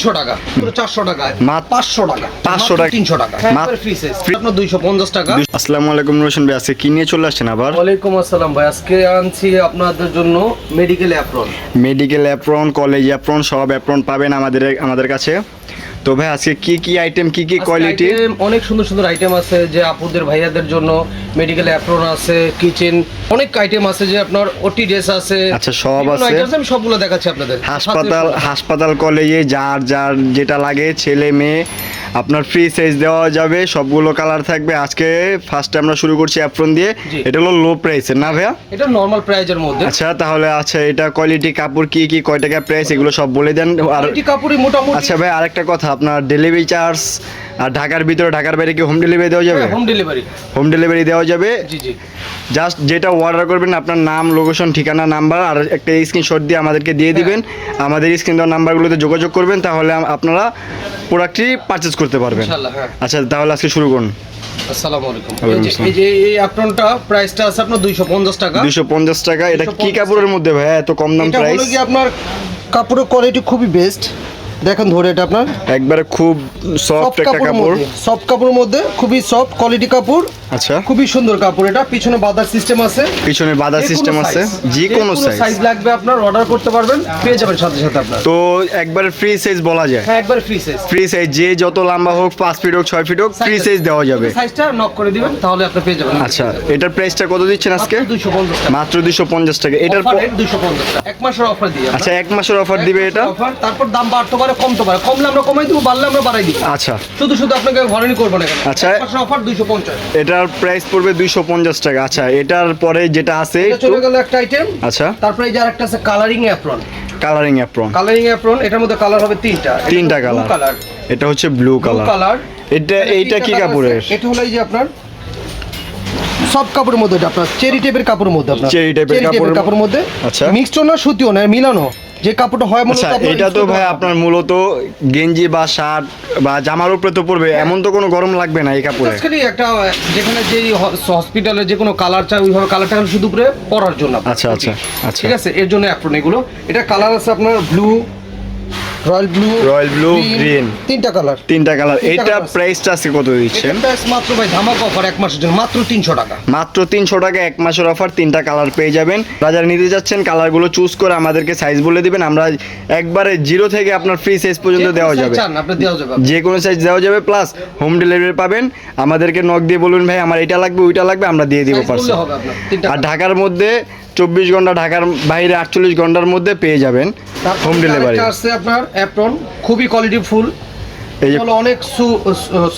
তিনশো টাকা। চারশো টাকা পাঁচশো টাকা। 500 টাকা। তিনশো টাকা। আপনার দুইশো পঞ্চাশ টাকা। আসসালামু আলাইকুম রোশন ভাই আজকে কি নিয়ে চলে আসছেন আবার? ওয়ালাইকুম আসসালাম ভাই। আজকে আনছি আপনাদের জন্য medical apron medical apron college apron সব অ্যাপ্রন পাবেন আমাদের আমাদের কাছে। তো ভাই আজকে কি কি আইটেম কি কি কোয়ালিটি অনেক সুন্দর সুন্দর আইটেম আছে যে আপুদের ভাইয়াদের জন্য মেডিকেল অ্যাপ্রন আছে কিচেন অনেক আইটেম আছে যে আপনার ওটি ড্রেস আছে আচ্ছা, সব আছে। আমি সবগুলো দেখাচ্ছি আপনাদের হাসপাতাল হাসপাতাল কলেজে যার যার যেটা লাগে ছেলে মেয়ে আপনার ফ্রি সাইজ দেওয়া যাবে সবগুলো কালার থাকবে। আজকে ফার্স্টে আমরা শুরু করছি অ্যাপ্রন দিয়ে। এটা হলো লো প্রাইস না ভাইয়া? এটা নর্মাল প্রাইজের মধ্যে। আচ্ছা তাহলে আচ্ছা এটা কোয়ালিটি কাপড় কি কি কয় টাকা প্রাইস এগুলো সব বলে দেন। আর কাপড়ই মোটামুটি। আচ্ছা ভাই আরেকটা কথা আপনার ডেলিভারি চার্জ আর ঢাকার ভিতরে ঢাকার বাইরে কি হোম ডেলিভারি দেওয়া যাবে? হোম ডেলিভারি হোম ডেলিভারি দেওয়া যাবে? জি জি। জাস্ট যেটা অর্ডার করবেন আপনার নাম লোকেশন ঠিকানা নাম্বার আর একটা স্ক্রিনশট দিয়ে আমাদেরকে দিয়ে দিবেন। আমাদের স্ক্রিন দেওয়া নাম্বারগুলোতে যোগাযোগ করবেন তাহলে আপনারা প্রোডাক্টটি পারচেজ করতে পারবেন। ইনশাআল্লাহ হ্যাঁ। আচ্ছা তাহলে আজকে শুরু করুন। আসসালামু আলাইকুম। এই যে- প্রাইসটা আছে আপনার 250 টাকা। দুইশো পঞ্চাশ টাকা। এটা কি কাপড়ের মধ্যে ভাই? এত কম দাম এটা প্রাইস হলো কি আপনার কাপড়ের কোয়ালিটি খুবই বেস্ট দেখেন ধরে এটা আপনার। একবারে খুব সফট একটা কাপড়। সফট কাপড়ের মধ্যে খুবই সফট কোয়ালিটি কাপড়। আচ্ছা। খুবই সুন্দর কাপড় এটা। পিছনে বাদার সিস্টেম আছে। পিছনে বাদার সিস্টেম আছে। যে কোনো সাইজ সাইজ লাগবে আপনার অর্ডার করতে পারবেন পেয়ে যাবেন সাথে সাথে আপনার। তো একবারে ফ্রি সাইজ বলা যায়। হ্যাঁ একবার ফ্রি সাইজ ফ্রি সাইজ যে যত লম্বা হোক পাঁচ ফিট হোক ছয় ফিট হোক ফ্রি সাইজ দেওয়া যাবে। সাইজটা নক করে দিবেন তাহলে আপনি পেয়ে যাবেন। আচ্ছা এটার প্রাইসটা কত দিচ্ছেন আজকে? দুইশো পঞ্চাশ টাকা। মাত্র দুশো পঞ্চাশ টাকা। এটার অফার প- দুইশো পঞ্চাশ টাকা। এক মাসের অফার দিয়ে। আচ্ছা এক মাসের অফার দিবে এটা? অফার তারপর দাম বাড়তে পারে কমতে পারে কমলে আমরা কমাই দিব বাড়লে আমরা বাড়াই দিব। আচ্ছা। শুধু শুধু আপনাকে ঘরেনি করব না আচ্ছা। অফার দুইশো পঞ্চাশ। এটার প্রাইস পড়বে দুইশো পঞ্চাশ টাকা। আচ্ছা এটার পরে যেটা আছে এটা চলে গেল একটা আইটেম আচ্ছা। তারপরে যে আরেকটা আছে colouring apron colouring apron colouring apron এটার মধ্যে কালার হবে তিনটা। তিনটা কালার এটা হচ্ছে ব্লু কালার কালার এটা এইটা কি কাপড়ের? এটা হলো এই যে আপনার সব কাপড়ের মধ্যে এটা আপনার চেরি টাইপের কাপড়ের মধ্যে আপনার। এর কাপড়ের- কাপড়ের মধ্যে। আচ্ছা। মিক্সড না সুতিও না মিলানো। যে কাপড়টা হয় মূলত আচ্ছা এটা তো ভাই আপনার মূলত গেঞ্জি বা শার্ট বা জামার উপরে তো পড়বে এমন তো কোনো গরম লাগবে না এই কাপড়ে? একটা যেখানে যে হসপিটালে যে কোনো কালার চাই ওইভাবে কালারটা শুধু করে পরার জন্য আচ্ছা, আচ্ছা, আচ্ছা। ঠিক আছে? এর জন্য অ্যাপ্রন এগুলো। এটা কালার আছে আপনার blue royal blue Royal blue, green। তিনটা কালার। তিনটা কালার। এইটা প্রাইসটা আজকে কত দিচ্ছেন মাত্র ভাই ধামাকা অফার এক মাসের জন্য মাত্র তিনশো টাকা। মাত্র তিনশো টাকা এক মাসের অফার তিনটা কালার পেয়ে যাবেন। যারা নিতে যাচ্ছেন কালারগুলো চুজ করে আমাদেরকে সাইজ বলে দিবেন। আমরা একবারে জিরো থেকে আপনার ফ্রি সাইজ পর্যন্ত দেওয়া যাবে। যে কোনো সাইজ দেওয়া যাবে প্লাস হোম ডেলিভারি পাবেন। আমাদেরকে নক দিয়ে বলুন ভাই আমার এটা লাগবে ওইটা লাগবে আমরা দিয়ে দিব তিনটা আর ঢাকার মধ্যে চব্বিশ ঘণ্টা ঢাকার বাইরে আটচল্লিশ ঘণ্টার মধ্যে পেয়ে যাবেন হোম ডেলিভারি আসছে আপনার অ্যাপ্রন খুবই কোয়ালিটি ফুল এই অনেক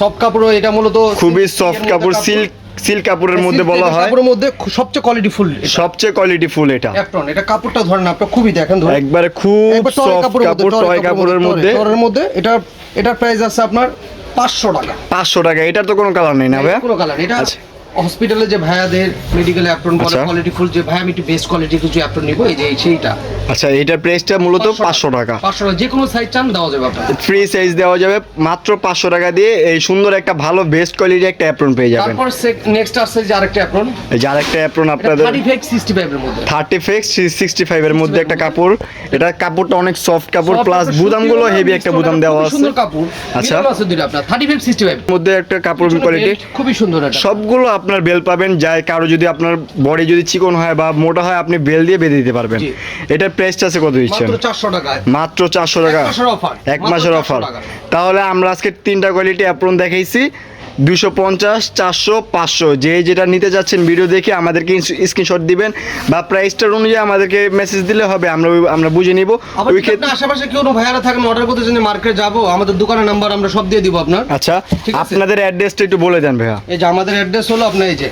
সফট কাপড় এটা মূলত খুবই সফট কাপড় সিল্ক সিল্ক কাপড়ের মধ্যে বলা হয়। কাপড়ের মধ্যে সবচেয়ে কোয়ালিটি ফুল সবচেয়ে কোয়ালিটি ফুল এটা। অ্যাপ্রন এটা কাপড়টা ধরেন আপনি খুবই দেখেন ধরেন একবারে খুব সফট কাপড় টয় কাপড়ের মধ্যে টরের মধ্যে এটা এটার প্রাইস আছে আপনার পাঁচশো টাকা। পাঁচশো টাকা এটার তো কোনো কালার নেই না ভাইয়া? কোনো কালার এটা আচ্ছা। হসপিটালে যে ভাইয়াদের মেডিকেল অ্যাপ্রন বলে। কোয়ালিটি ফুল যে ভাই আমি একটু বেস্ট কোয়ালিটি কিছু অ্যাপ্রন নিবো এই যে সেইটা। আচ্ছা এইটার প্রাইসটা মূলত পাঁচশো টাকা। পাঁচশো টাকা যে কোনো সাইজ চান দেওয়া যাবে আপনার। ফ্রি সাইজ দেওয়া যাবে মাত্র পাঁচশো টাকা দিয়ে এই সুন্দর একটা ভালো বেস্ট কোয়ালিটির একটা অ্যাপ্রন পেয়ে যাবেন। তারপর নেক্সট আসছে যে আরেকটা অ্যাপ্রন এই যে আরেকটা অ্যাপ্রন আপনাদের থার্টি ফাইভ সিক্সটি ফাইভের মধ্যে। থার্টি ফিক্স সিক্সটি ফাইভের মধ্যে একটা কাপড়। এটা কাপড়টা অনেক সফট কাপড় প্লাস বুদামগুলো হেভি একটা বুদাম দেওয়া আছে। সুন্দর কাপড়। আচ্ছা। আছে দুটো আপনার। থার্টি ফাইভ সিক্সটি ফাইভ মধ্যে একটা কাপড় কোয়ালিটি খুবই সুন্দর এটা। সবগুলো আপনার বেল পাবেন যায় কারও যদি আপনার বডি যদি চিকন হয় বা মোটা হয় আপনি বেল দিয়ে বেঁধে দিতে পারবেন। এটার প্রাইসটা আছে কত দিচ্ছেন? মাত্র চারশো টাকা এক মাসের offer। এক মাত্র মাসের 400 অফার তাহলে আমরা আজকে তিনটা কোয়ালিটি অ্যাপ্রন দেখাইছি। দুশো পঞ্চাশ চারশো পাঁচশো। যে যেটা নিতে যাচ্ছেন ভিডিও দেখে আমাদেরকে স্ক্রিনশট দিবেন বা প্রাইসটার অনুযায়ী আমাদেরকে মেসেজ দিলে হবে আমরা আমরা বুঝে নিব। ওই ক্ষেত্রে আশেপাশে কেউ ভাইয়ারা থাকেন অর্ডার করতে চান মার্কেট যাব আমাদের দোকানের নাম্বার আমরা সব দিয়ে দিব আপনার। আচ্ছা আপনাদের অ্যাড্রেসটা একটু বলে দেন ভাইয়া। এই যে আমাদের অ্যাড্রেস হলো আপনার এই যে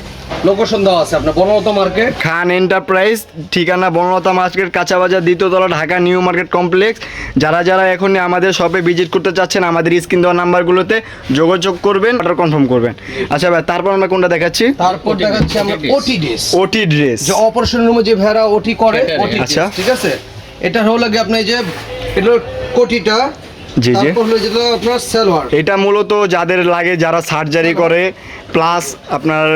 লোকেশন দেওয়া আছে আপনার বনমত মার্কেট খান এন্টারপ্রাইজ ঠিকানা বনলতা মার্কেট কাঁচা বাজার দ্বিতীয়তলা ঢাকা নিউ মার্কেট কমপ্লেক্স। যারা যারা এখন আমাদের শপে ভিজিট করতে চাচ্ছেন আমাদের স্ক্রিন দেওয়া নাম্বারগুলোতে যোগাযোগ করবেন অর্ডার কনফার্ম করবেন। আচ্ছা ভাই তারপর আমরা কোনটা দেখাচ্ছি? তারপর দেখাচ্ছি আমরা ওটি ড্রেস ওটি ড্রেস যে অপারেশন রুমে যে ভেড়া ওটি করে ওটি আচ্ছা। ঠিক আছে? এটা হলো কি আপনি যে এটা কোটিটা। জি, জি। আপনার সালোয়ার। এটা মূলত যাদের লাগে যারা সার্জারি করে প্লাস আপনার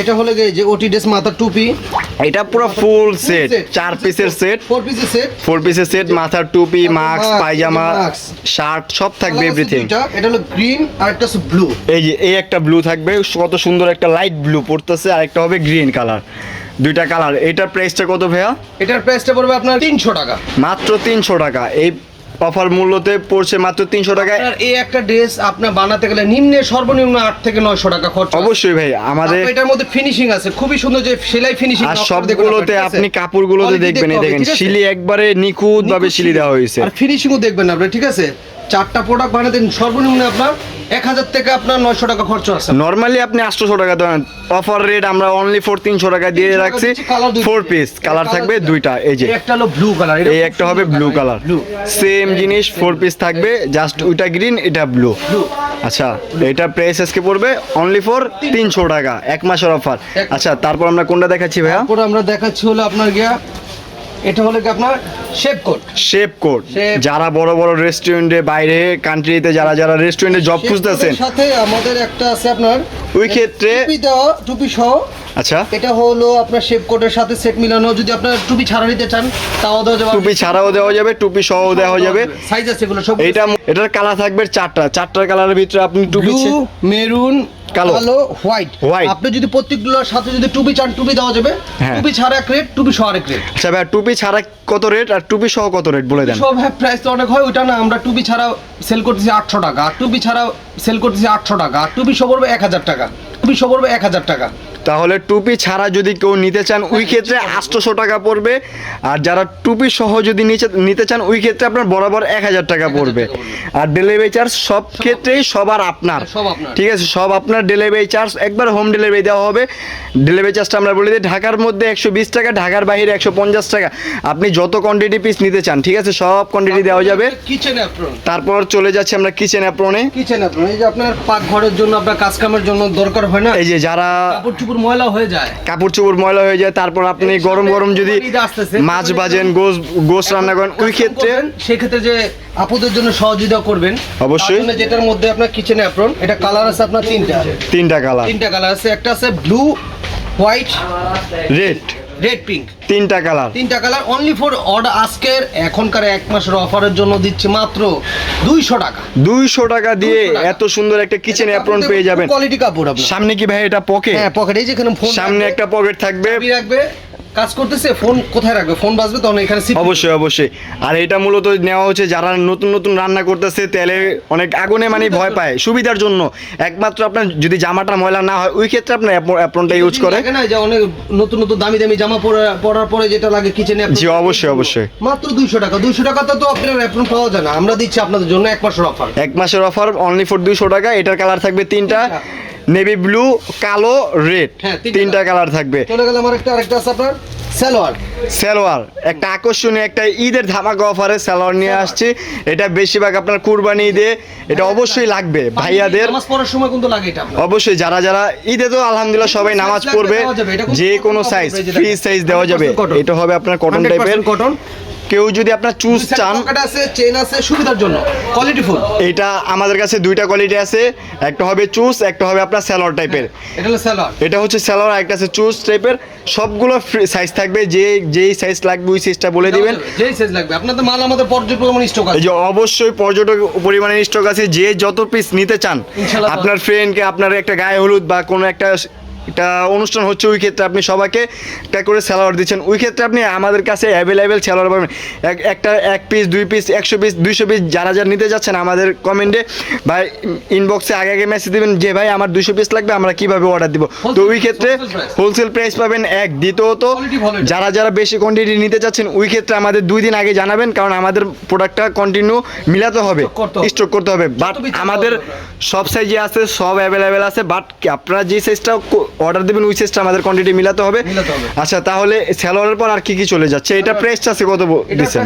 এটা হলো যে ওটি ড্রেস মাথার টুপি। এটা পুরো ফুল সেট চার পিসের সেট ফোর পিসের সেট ফোর পিসের সেট মাথার টুপি মাস্ক পায়জামা শার্ট সব থাকবে এভরিথিং এটা হলো গ্রিন আর একটা ব্লু এই যে এই একটা ব্লু থাকবে কত সুন্দর একটা লাইট ব্লু পড়তেছে আর একটা হবে গ্রিন কালার দুইটা কালার এটার প্রাইসটা কত ভাইয়া? এটার প্রাইসটা পড়বে আপনার তিনশো টাকা। মাত্র তিনশো টাকা। এই অফার মূল্যতে পড়ছে মাত্র তিনশো টাকায়। এই একটা ড্রেস আপনার বানাতে গেলে নিম্নে সর্বনিম্ন আট থেকে নয়শো টাকা খরচ অবশ্যই ভাই আমাদের এটার মধ্যে ফিনিশিং আছে খুবই সুন্দর যে সেলাই ফিনিশিং আর সবগুলোতে আপনি কাপড়গুলোতে দেখবেন এই দেখেন শিলি একবারে নিখুঁত ভাবে শিলি দেওয়া হয়েছে। আর ফিনিশিংও দেখবেন আপনি ঠিক আছে? চারটা প্রোডাক্ট বানাতেন সর্বনিম্ন আপনার এক হাজার থেকে আপনার নয়শো টাকা খরচ আছে। নর্মালি আপনি আটশোশো টাকা দেন। অফার রেট আমরা অনলি ফোর তিনশো টাকা দিয়ে রাখছি ফোর পিস কালার থাকবে দুইটা। এই যে। একটা হলো ব্লু কালার এই একটা হবে ব্লু কালার সেম জিনিস ফোর পিস থাকবে জাস্ট ওইটা গ্রিন এটা ব্লু আচ্ছা এটা প্রাইস আজকে পড়বে অনলি ফর তিনশো টাকা এক মাসের অফার আচ্ছা তারপর আমরা কোনটা দেখাচ্ছি ভাইয়া? আমরা দেখাচ্ছি হলো আপনার গিয়া এটা হলো কি আপনার শেপ কোট শেপ Shape- যারা বড় বড় রেস্টুরেন্টে বাইরে কান্ট্রিতে যারা যারা রেস্টুরেন্টে জব খুঁজতেছেন সাথে আমাদের একটা আছে আপনার ওই ক্ষেত্রে টুপি দেওয়া টুপি সহ। আচ্ছা। এটা হলো আপনার শেপ কোটের সাথে সেট মিলানো। যদি আপনার টুপি ছাড়া নিতে চান তাও দেওয়া যাবে। টুপি ছাড়াও দেওয়া যাবে টুপি সহ দেওয়া যাবে। সাইজ আছে এগুলো সব এইটা এটার কালার থাকবে চারটা। চারটার কালারের ভিতরে আপনি টুপি মেরুন কালো। কালো হোয়াইট হোয়াইট আপনি যদি প্রত্যেকগুলোর সাথে যদি টুপি চান টুপি দেওয়া যাবে। হ্যাঁ। টুপি ছাড়া এক রেট টুপি সহ এক রেট আচ্ছা ভাই টুপি ছাড়া কত রেট আর টুপি সহ কত রেট বলে দেন? সব হ্যাঁ প্রাইস তো অনেক হয় ওইটা না আমরা টুপি ছাড়া সেল করতেছি আটশো টাকা টুপি ছাড়া সেল করতেছি আটশো টাকা আর টুপি সহ পড়বে এক হাজার টাকা টুপি সহ পড়বে এক হাজার টাকা। তাহলে টুপি ছাড়া যদি কেউ নিতে চান ওই ক্ষেত্রে আটশোশো টাকা পড়বে। আর যারা টুপি সহ যদি নিতে চান ওই ক্ষেত্রে আপনার বরাবর এক হাজার টাকা পড়বে। আর ডেলিভারি চার্জ সব ক্ষেত্রেই সবার আপনার। ঠিক আছে সব আপনার ডেলিভারি চার্জ। একবার হোম ডেলিভারি দেওয়া হবে। ডেলিভারি চার্জটা আমরা বলে দিই ঢাকার মধ্যে একশো বিশ টাকা ঢাকার বাইরে একশো পঞ্চাশ টাকা। আপনি যত কোয়ান্টিটি পিস নিতে চান ঠিক আছে সব কোয়ান্টিটি দেওয়া যাবে। তারপর চলে যাচ্ছে আমরা কিচেন অ্যাপ্রনে কিচেন অ্যাপ্রন এই যে আপনার পাকঘরের জন্য আপনার কাজ কামের জন্য দরকার হয় না? এই যে যারা কাপড় চুপড় ময়লা হয়ে যায়। কাপড় চোপড় ময়লা হয়ে যায় তারপর আপনি গরম গরম যদি মাছ বাজেন গোস গোস রান্না করেন ওই ক্ষেত্রে সেক্ষেত্রে যে আপুদের জন্য সহযোগিতা করবেন। অবশ্যই। যেটার মধ্যে আপনার কিচেন অ্যাপ্রন এটা কালার আছে আপনার তিনটা। তিনটা কালার তিনটা কালার আছে একটা আছে blue white red red pink. তিনটা কালার। তিনটা কালার অনলি ফর অর্ডার আজকের এখনকার এক মাসের অফারের জন্য দিচ্ছি মাত্র দুইশো টাকা। দুইশো টাকা দিয়ে এত সুন্দর একটা কিচেন অ্যাপ্রন পেয়ে যাবেন। কোয়ালিটি কাপড় সামনে কি ভাই এটা পকেট হ্যাঁ পকেট এই যেখানে ফোন সামনে একটা পকেট থাকবে। রাখবে কাজ করতেছে ফোন কোথায় রাখবে? ফোন বাজবে তখন এখানে অবশ্যই অবশ্যই। আর এটা মূলত নেওয়া হচ্ছে যারা নতুন নতুন রান্না করতেছে তেলে অনেক আগুনে মানে ভয় পায় সুবিধার জন্য। একমাত্র আপনার যদি জামাটা ময়লা না হয় ওই ক্ষেত্রে আপনার অ্যাপ্রনটা ইউজ করে। না যে অনেক নতুন নতুন দামি দামি জামা পরা- পরার পরে যেটা লাগে কিচেনে জি, অবশ্যই, অবশ্যই। মাত্র দুইশো টাকা। দুইশো টাকাতে তো আপনার অ্যাপ্রন পাওয়া যায় না। আমরা দিচ্ছি আপনাদের জন্য এক মাসের অফার এক মাসের অফার অনলি ফর দুইশো টাকা। এটার কালার থাকবে তিনটা। নেভি ব্লু কালো রেড হ্যাঁ, তিনটা কালার থাকবে। চলে গেল আমার একটা আরেকটা আছে আপনার সালোয়ার। সালোয়ার একটা আকর্ষণীয় একটা ঈদের ধামাকা অফারে সালোয়ার নিয়ে আসছি। এটা বেশিরভাগ আপনার কুরবানি ঈদে এটা অবশ্যই লাগবে। ভাইয়াদের নামাজ পড়ার সময় কিন্তু লাগে এটা অবশ্যই যারা যারা ঈদে তো আলহামদুলিল্লাহ সবাই নামাজ পড়বে যে কোনো সাইজ ফ্রি সাইজ দেওয়া যাবে। এটা হবে আপনার কটন টাইপের কটন কেউ যদি আপনার চুজ চান আছে চেন আছে সুবিধার জন্য। কোয়ালিটি ফুল এটা আমাদের কাছে দুইটা কোয়ালিটি আছে। একটা হবে চুজ একটা হবে আপনার স্যালোয়ার টাইপের এটা হলো সালোয়ার এটা হচ্ছে স্যালোয়ার একটা আছে চুজ টাইপের সবগুলো সাইজ থাকবে যে যেই সাইজ লাগবে ওই সাইজটা বলে দিবেন। যেই সাইজ লাগবে। আপনাদের মাল আমাদের পরিমাণ স্টক এই আছে যে অবশ্যই পর্যটক পরিমাণে স্টক আছে। যে যত পিস নিতে চান আপনার ফ্রেন্ডকে আপনার একটা গায়ে হলুদ বা কোনো একটা একটা অনুষ্ঠান হচ্ছে ওই ক্ষেত্রে আপনি সবাইকে একটা করে স্যালোয়ার দিচ্ছেন। ওই ক্ষেত্রে আপনি আমাদের কাছে অ্যাভেলেবেল স্যালোয়ার পাবেন। এক- একটা এক পিস দুই পিস একশো পিস দুইশো পিস যারা যারা নিতে যাচ্ছেন আমাদের কমেন্টে ভাই ইনবক্সে আগে আগে মেসেজ দেবেন যে ভাই আমার দুইশো পিস লাগবে আমরা কীভাবে অর্ডার দিব? তো ওই ক্ষেত্রে হোলসেল প্রাইস পাবেন এক। দ্বিতীয়ত যারা যারা বেশি কোয়ান্টিটি নিতে চাচ্ছেন ওই ক্ষেত্রে আমাদের দুই দিন আগে জানাবেন কারণ আমাদের প্রোডাক্টটা কন্টিনিউ মিলাতে হবে। স্টক করতে হবে। বাট আমাদের সব সাইজে আছে সব অ্যাভেলেবেল আছে বাট আপনারা যে সাইজটা অর্ডার দেবেন ওই সাইজটা আমাদের কোয়ান্টিটি মিলাতে হবে। আচ্ছা তাহলে সালোয়ারের পর আর কি কি চলে যাচ্ছে? এটা প্রাইস আছে কত দিচ্ছেন?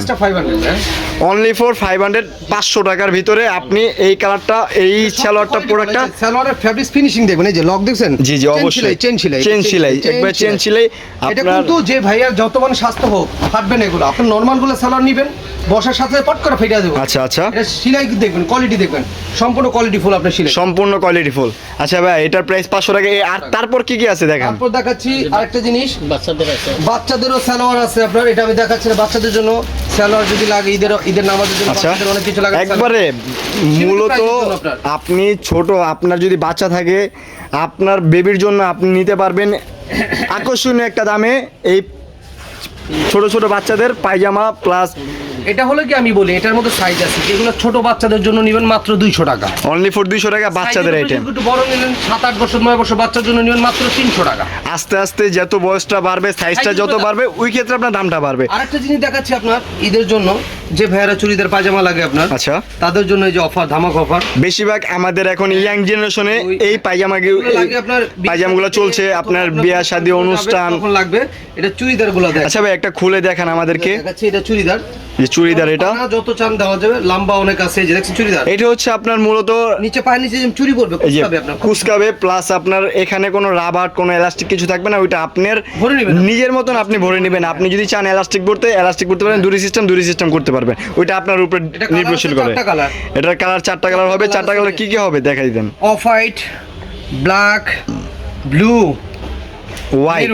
অনলি ফর ফাইভ হান্ড্রেড পাঁচশো টাকার ভিতরে আপনি এই কালারটা এই সালোয়ারটা প্রোডাক্টটা সালোয়ারের ফ্যাব্রিক ফিনিশিং দেখবেন এই যে লক দেখছেন? জি, জি, অবশ্যই। চেন সেলাই চেন সেলাই, একবার চেন সেলাই, এটা কিন্তু যে ভাইয়ার যত মানে স্বাস্থ্য হোক ফাটবে না এগুলো। আপনি নর্মালগুলো সালোয়ার নেবেন বসার সাথে পট করে ফেটে দেবো আচ্ছা আচ্ছা। এটা সেলাই দেখবেন কোয়ালিটি দেখবেন। সম্পূর্ণ কোয়ালিটি ফুল আপনার সেলাই। সম্পূর্ণ কোয়ালিটি ফুল আচ্ছা ভাই এটার প্রাইস পাঁচশো টাকা। আর তারপর কি কি আছে দেখেন? তারপর দেখাচ্ছি আরেকটা জিনিস। বাচ্চাদের আছে। বাচ্চাদেরও সালোয়ার আছে আপনার এটা আমি দেখাচ্ছি না, বাচ্চাদের জন্য সালোয়ার যদি লাগে ঈদের ঈদের নামাজের জন্য আচ্ছা বাচ্চাদের অনেক কিছু লাগে একবারে মূলত। আপনি ছোট আপনার যদি বাচ্চা থাকে আপনার বেবির জন্য আপনি নিতে পারবেন আকর্ষণীয় একটা দামে এই ছোট ছোট বাচ্চাদের পায়জামা প্লাস এটা হলো কি আমি বলি এটার মধ্যে সাইজ আছে। যেগুলো ছোট বাচ্চাদের জন্য নেবেন মাত্র দুইশো টাকা। অনলি ফর দুইশো টাকা বাচ্চাদের আইটেম একটু বড় নিলেন সাত আট বছর নয় বছর বাচ্চার জন্য নেবেন মাত্র তিনশো টাকা। আস্তে আস্তে যত বয়সটা বাড়বে সাইজটা যত বাড়বে ওই ক্ষেত্রে আপনার দামটা বাড়বে। আরেকটা জিনিস দেখাচ্ছি আপনার ঈদের জন্য যে ভাইয়ারা চুড়িদার পায়জামা লাগে আপনার আচ্ছা। তাদের জন্য এই যে অফার ধামাক অফার বেশিরভাগ আমাদের এখন ইয়াং জেনারেশনে এই পায়জামা লাগে আপনার পায়জামাগুলো চলছে আপনার বিয়া শাদী অনুষ্ঠান। লাগবে এটা চুড়িদারগুলো দেখ আচ্ছা ভাই একটা খুলে দেখান আমাদেরকে। দেখাচ্ছি এটা চুড়িদার। যে চুড়িদার এটা। যত চান দেওয়া যাবে লম্বা অনেক আছে যে দেখছেন চুড়িদার। এটা হচ্ছে আপনার মূলত নিচে পায়ের নিচে যেমন চুড়ি পড়বে এই আপনার কুচকাবে প্লাস আপনার এখানে কোনো রাবার কোনো এলাস্টিক কিছু থাকবে না ওইটা আপনার ভরে নেবেন। নিজের মতন আপনি ভরে নেবেন। আপনি যদি চান এলাস্টিক ভরতে এলাস্টিক করতে পারেন দুরি সিস্টেম দুরি সিস্টেম করতে পারবেন। ওইটা আপনার উপরে নির্ভরশীল করে। এটার কালার চারটা কালার হবে। চারটা কালার কি কি হবে? দেখাই দেন। Off white black blue white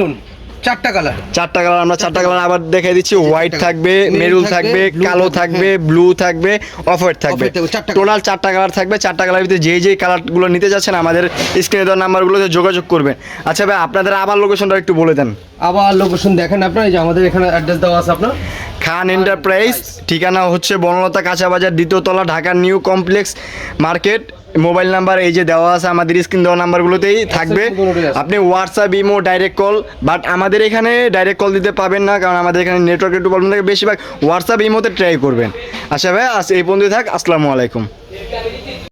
চারটা কালার চারটা কালার আমরা চারটা কালার আবার দেখাই দিচ্ছি। হোয়াইট থাকবে। মেরুন থাকবে কালো থাকবে, হ্যাঁ। ব্লু থাকবে অফ হোয়াইট থাকবে। টোটাল চারটা কালার থাকবে চারটা কালার ভিতরে যেই যেই কালারগুলো নিতে যাচ্ছেন আমাদের স্ক্রিনে দেওয়ার নাম্বারগুলোতে যোগাযোগ করবেন। আচ্ছা ভাই আপনাদের আবার লোকেশনটা একটু বলে দেন। আবার লোকেশন দেখেন আপনার এই যে আমাদের এখানে অ্যাড্রেস দেওয়া আছে আপনার। খান এন্টারপ্রাইজ ঠিকানা হচ্ছে বনলতা কাঁচা বাজার দ্বিতীয় তলা ঢাকার new complex market mobile number এই যে দেওয়া আছে আমাদের স্ক্রিন দেওয়া নাম্বারগুলোতেই থাকবে। আপনি WhatsApp imo direct call but আমাদের এখানে ডাইরেক্ট কল দিতে পাবেন না কারণ আমাদের এখানে নেটওয়ার্ক একটু প্রবলেম থাকে। বেশিরভাগ হোয়াটসঅ্যাপ ইমোতে ট্রাই করবেন। আচ্ছা ভাই আস এই পর্যন্ত থাক। আসসালামু আলাইকুম।